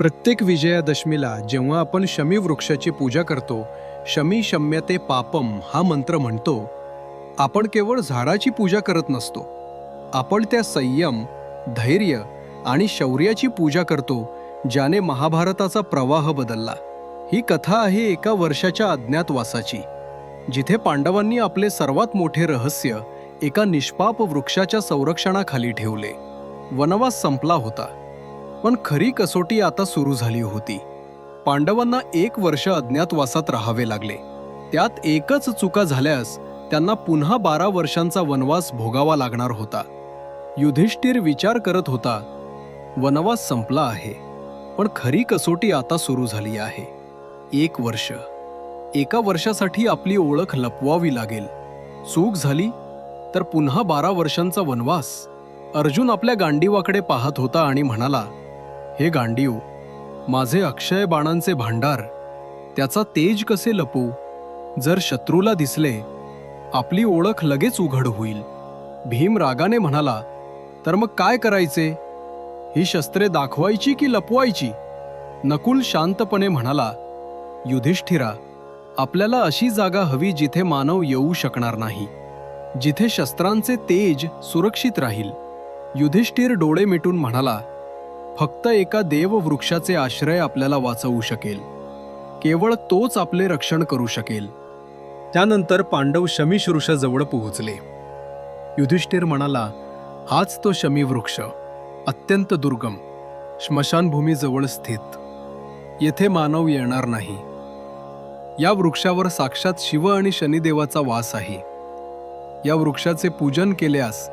प्रत्येक विजयादशमीला जेव्हा आपण शमी वृक्षाची पूजा करतो शमी शम्यते पापम हा मंत्र म्हणतो आपण केवळ झाडाची पूजा करत नसतो. आपण त्या संयम धैर्य आणि शौर्याची पूजा करतो ज्याने महाभारताचा प्रवाह बदलला. ही कथा आहे एका वर्षाच्या अज्ञातवासाची जिथे पांडवांनी आपले सर्वात मोठे रहस्य एका निष्पाप वृक्षाच्या संरक्षणाखाली ठेवले. वनवास संपला होता. पण खरी कसोटी आता सुरू झाली होती. पांडवांना एक वर्ष अज्ञातवासात राहावे लागले. त्यात एकच चुका झाल्यास त्यांना पुन्हा बारा वर्षांचा वनवास भोगावा लागणार होता. युधिष्ठिर विचार करत होता वनवास संपला आहे पण खरी कसोटी आता सुरू झाली आहे. एक वर्ष. एका वर्षासाठी आपली ओळख लपवावी लागेल. चूक झाली तर पुन्हा बारा वर्षांचा वनवास. अर्जुन आपल्या गांडीवाकडे पाहत होता आणि म्हणाला हे गांडीव माझे अक्षय बाणांचे भांडार त्याचा तेज कसे लपू? जर शत्रूला दिसले आपली ओळख लगेच उघड होईल. भीम रागाने म्हणाला तर मग काय करायचे? ही शस्त्रे दाखवायची की लपवायची? नकुल शांतपणे म्हणाला युधिष्ठिरा आपल्याला अशी जागा हवी जिथे मानव येऊ शकणार नाही. जिथे शस्त्रांचे तेज सुरक्षित राहील. युधिष्ठिर डोळे मिटून म्हणाला फक्त एका देववृक्षाचे आश्रय आपल्याला वाचवू शकेल. केवळ तोच आपले रक्षण करू शकेल. त्यानंतर पांडव शमीशृषाजवळ पोहोचले. युधिष्ठिर म्हणाला हाच तो शमीवृक्ष. अत्यंत दुर्गम. स्मशानभूमीजवळ स्थित. येथे मानव येणार नाही. या वृक्षावर साक्षात शिव आणि शनिदेवाचा वास आहे. या वृक्षाचे पूजन केल्यास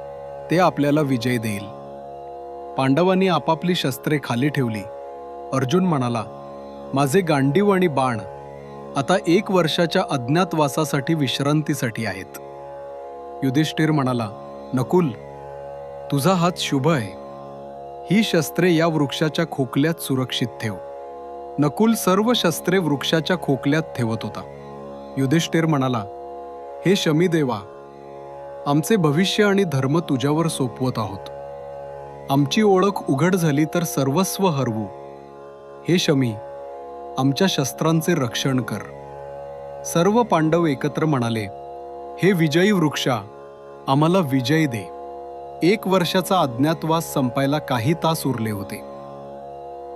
ते आपल्याला विजय देईल. पांडवांनी आपापली शस्त्रे खाली ठेवली. अर्जुन म्हणाला माझे गांडीव आणि बाण आता एक वर्षाच्या अज्ञातवासासाठी विश्रांतीसाठी आहेत. युधिष्ठिर म्हणाला नकुल तुझा हात शुभ आहे. ही शस्त्रे या वृक्षाच्या खोकल्यात सुरक्षित ठेव. नकुल सर्व शस्त्रे वृक्षाच्या खोकल्यात ठेवत होता. युधिष्ठिर म्हणाला हे शमीदेवा आमचे भविष्य आणि धर्म तुझ्यावर सोपवत आहोत. आमची ओळख उघड झाली तर सर्वस्व हरवू. हे शमी आमच्या शस्त्रांचे रक्षण कर. सर्व पांडव एकत्र म्हणाले हे विजयी वृक्षा आम्हाला विजय दे. एक वर्षाचा अज्ञातवास संपायला काही तास उरले होते.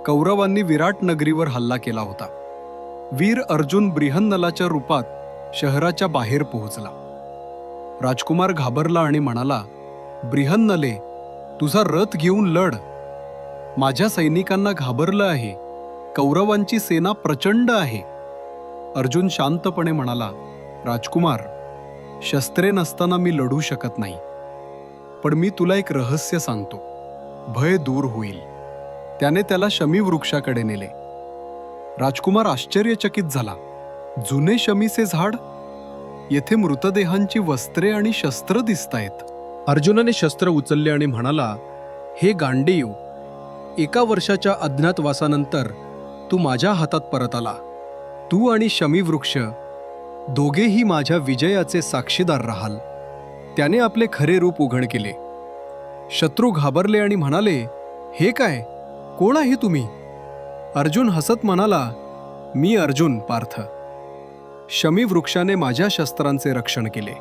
कौरवांनी विराट नगरीवर हल्ला केला होता. वीर अर्जुन ब्रिहन्नलाच्या रूपात शहराच्या बाहेर पोहोचला. राजकुमार घाबरला आणि म्हणाला ब्रिहन्नले तुझा रथ घेऊन लढ. माझ्या सैनिकांना घाबरलं आहे. कौरवांची सेना प्रचंड आहे. अर्जुन शांतपणे म्हणाला राजकुमार शस्त्रे नसताना मी लढू शकत नाही. पण मी तुला एक रहस्य सांगतो. भय दूर होईल. त्याने त्याला शमी वृक्षाकडे नेले. राजकुमार आश्चर्यचकित झाला. जुने शमीचे झाड? येथे मृतदेहांची वस्त्रे आणि शस्त्र दिसतायत. अर्जुनाने शस्त्र उचलले आणि म्हणाला हे गांडीव एका वर्षाच्या अज्ञातवासानंतर तू माझ्या हातात परत आला. तू आणि शमी वृक्ष दोघेही माझ्या विजयाचे साक्षीदार राहाल. त्याने आपले खरे रूप उघड केले. शत्रू घाबरले आणि म्हणाले हे काय? कोण आहे तुम्ही? अर्जुन हसत म्हणाला मी अर्जुन पार्थ. शमी वृक्षाने माझ्या शस्त्रांचे रक्षण केले.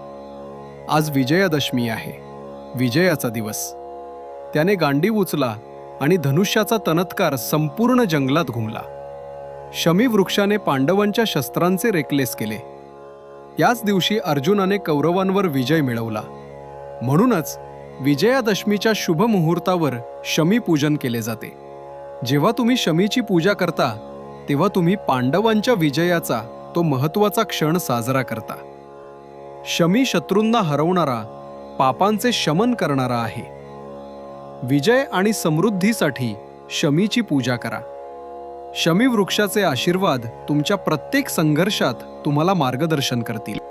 आज विजयादशमी आहे. विजयाचा दिवस. त्याने गांडीव उचला आणि धनुष्याचा तनत्कार संपूर्ण जंगलात घुमला. शमी वृक्षाने पांडवांच्या शस्त्रांचे रेकलेस केले. याच दिवशी अर्जुनाने कौरवांवर विजय मिळवला. म्हणूनच विजयादशमीच्या शुभ मुहूर्तावर शमी पूजन केले जाते. जेव्हा तुम्ही शमीची पूजा करता तेव्हा तुम्ही पांडवांच्या विजयाचा तो महत्त्वाचा क्षण साजरा करता. शमी शत्रूंना हरवणारा पापांचे शमन करणारा आहे. विजय आणि समृद्धीसाठी शमीची पूजा करा. शमी वृक्षाचे आशीर्वाद तुमच्या प्रत्येक संघर्षात तुम्हाला मार्गदर्शन करतील.